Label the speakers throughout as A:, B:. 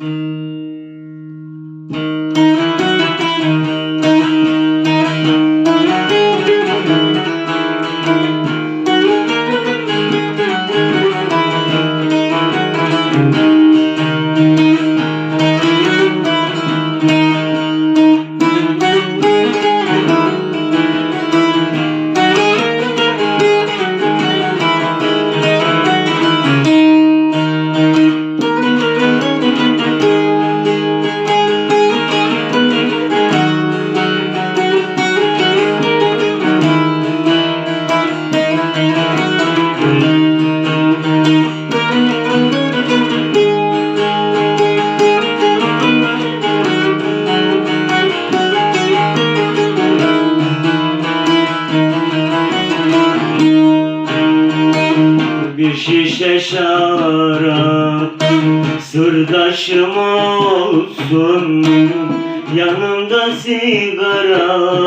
A: Bir şişe şarap Sırdaşım olsun. Yanımda sigaram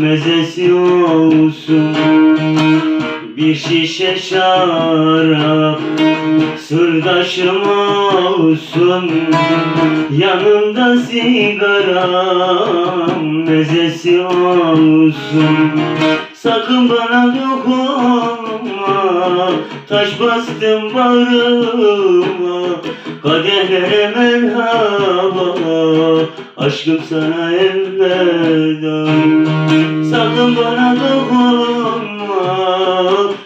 A: Mezesi olsun. Bir şişe şarap Sırdaşım olsun. Yanımda sigaram Mezesi olsun. Sakın bana dokunma Taş bastım bağrıma Kadehlere merhaba. Aşkım sana elveda. Sakın bana dokunma.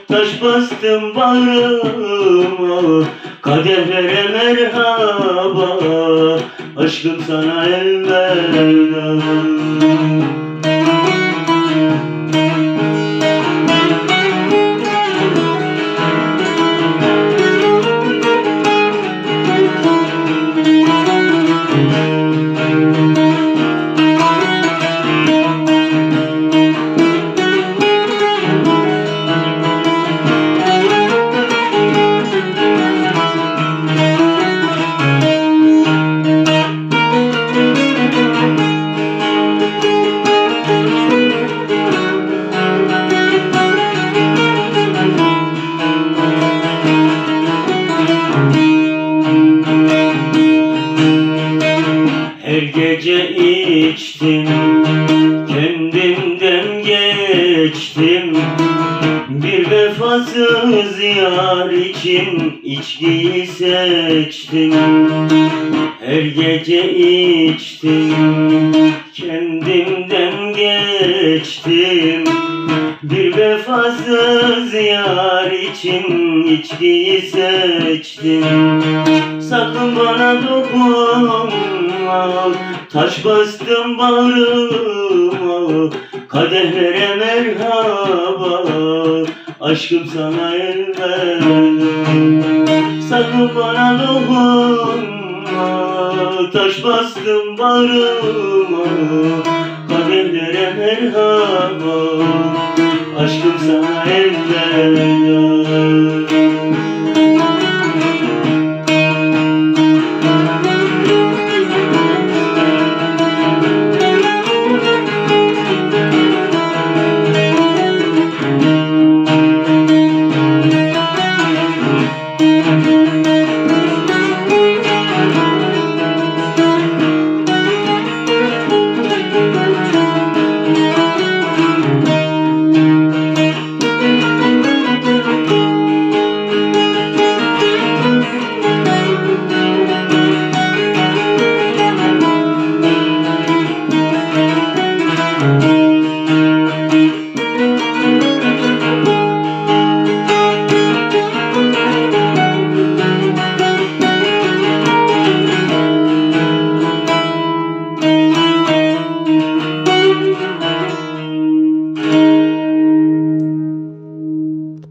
A: Taş bastım bağrıma Kadehlere merhaba. Aşkım sana elveda içtim Kendimden geçtim. Bir vefasız yar için içkiyi seçtim. Her gece içtim Kendimden geçtim. Bir vefasız yar için içkiyi seçtim. Sakın bana dokunma Taş bastım bağrıma Kadehlere merhaba. Aşkım sana elveda Sakın bana dokunma. Taş bastım bağrıma Kadehlere merhaba. Aşkım sana elveda